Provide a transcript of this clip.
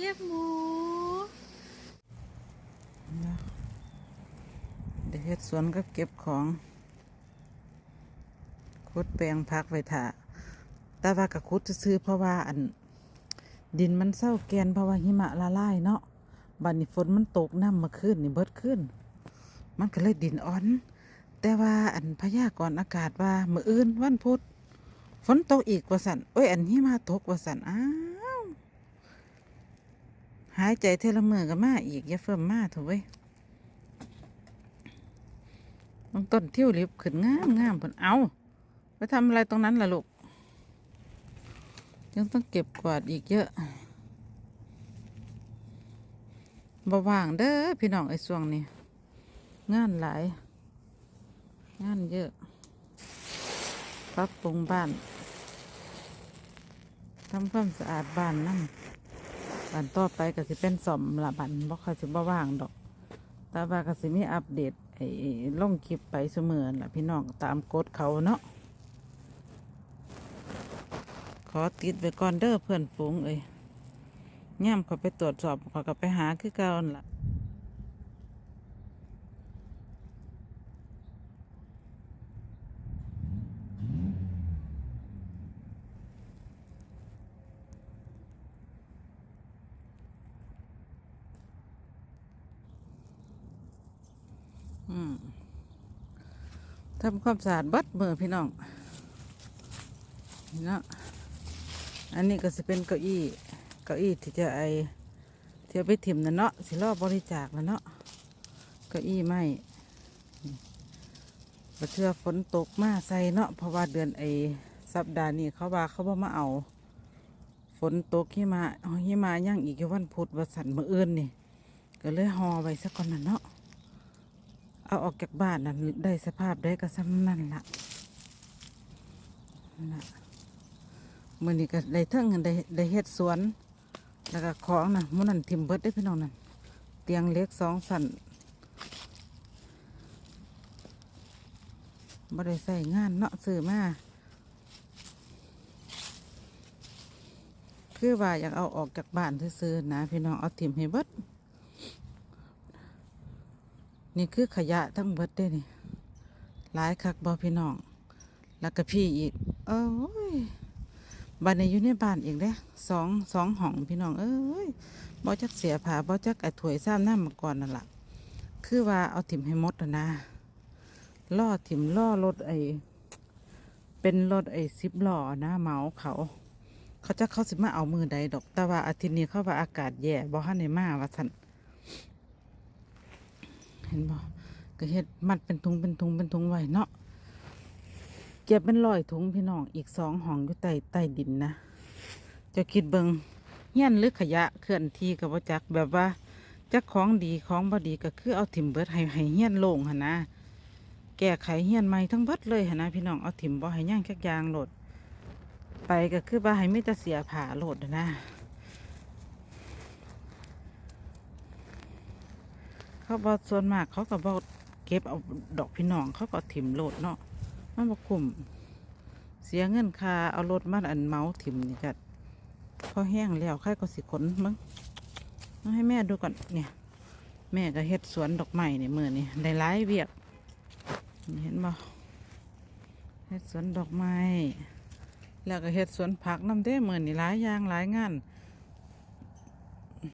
เรียกหมูเดี๋ยวเฮ็ดสวนก็เก็บของคุดแปลงพักไว้ถ่าแต่ว่ากับคุดซื้อเพราะว่าอัน ดินมันเศร้าแกนเพราะว่าหิมะละลายเนาะบัดนี้ฝนมันตกน้ำมาขึ้นนี่เบิดขึ้น มันก็เลยดินอ่อน แต่ว่าอันพยากรณ์อากาศว่า มื้ออื่นวันพุธฝนตกอีกว่าสันโอ้ยอันหิมะตกว่าสันอ้า หายใจเทละมือก็มาอีกอย่าเฟิ่มมาเถอะเว้ยบางต้นเที่ยวลิบขึ้นงามงามผนเอาไปทำอะไรตรงนั้นล่ะลูกยังต้องเก็บกวาดอีกเยอะบ่ว่างเด้อพี่น้องไอ้ส่วงนี้งานหลาย งานเยอะปรับปรุงบ้านทำความสะอาดบ้านนั่น บันต่อไปก็สิเป็นสอมละบันบ่ค่อยสิบ่ว่างดอก แต่ว่าก็สิมีอัปเดตไอ้ลงคลิปไปเสมอล่ะพี่น้องตามกฎเขาเนาะขอติดไว้ก่อนเด้อเพื่อนฝูงเอ้ยย่ามเขาไปตรวจสอบเขาก็ไปหาคือเก่านั่นล่ะ อืม ทำความสะอาดบัดมือพี่น้องเนาะอันนี้ก็จะเป็นเก้าอี้เก้าอี้ที่จะไอเที่ยวไปถิ่มนะเนาะสิรอบบริจาคนะเนาะเก้าอี้ไม้ประเชื่อฝนตกมาใส่เนาะเพราะว่าเดือนไอสัปดาห์นี้เขาว่าเขาบ่มาเอา ฝนตกหิมะอ๋อหิมะย่างอีกวันพุธวันสันมื้ออื่นนี่ก็เลยห่อไว้สักก่อนนะเนาะ เอาออกจากบ้านนั้นได้สภาพได้ก็ซ้ำนั่นละนั่นล่ะมื่อนี้ก็ได้เท่งได้ได้เฮ็ดสวน แล้วก็ของนะหมันนั่นทิมเบิร์ดได้พี่น้องนั่นเตียงเล็กสองสันบ่ได้ใส่งานเนาะซื้อมาคือว่าอยากเอาออกจากบ้านซื้อๆนะพี่น้องเอาทิมให้เบิด นี่คือขยะทั้งเบิดเด้นี่หลายคักบอพี่น้อง แล้วก็พี่อีก เอ้ยบ้านในอยู่ในบ้านอีกเด้สองสองห้องพี่น้อง เอ้ยบ่จักเสียผาบ่จักไอ้ถวยซ้ำหน้ำมาก่อนนั่นละคือว่าเอาถิ่มให้หมดนะนะล่อถิ่มล่อรถไอเป็นรถไอ้สิบล้อนะเมาเขา เขาจะเขาสิมาเอามือใดดอกแต่ว่าอาทิตย์นี้เขาว่าอากาศแย่บ่ฮันในมาว่าสัน ห็นบ่ก็เฮ็ดมัดเป็นถุงเป็นถุงเป็นถุงไว้เนาะเก็บเป็นร้อยถุงพี่น้องอีกสองห้องอยู่ใต้ใต้ดินนะจะคิดเบิงเฮี้ยนหรือขยะเคลื่อนที่กับว่าจักแบบว่าจักของดีของบ่ดีก็คือเอาถิ่มเบิดให้ให้เฮี้ยนโล่งหนนะแก้ไขเฮี้ยนใหม่ทั้งเบิดเลยหนนะพี่น้องเอาถิ่มบ่ให้ย่างจักยางโหลด ไปก็คือว่าให้ไม่จะเสียผ่าโหลดนะ เขาบอกส่วนมากเขาก็บอกเก็บเอาดอกพี่น้องเขาก็ถิ่มโหลดเนาะมันบอกคุ้มเสียเงินค่าเอารถมาอันเมาถิ่มนี่จัดพอแห้งแล้วใครก็สิขนมั้งมาให้แม่ดูก่อนเนี่ย แม่ก็เฮ็ดสวนดอกไม้นี่มือนี่ได้หลายเวียกเห็นบ่เฮ็ดสวนดอกไม้แล้วก็เฮ็ดสวนผักน้ำเด้มือนี่หลายอย่างหลายงาน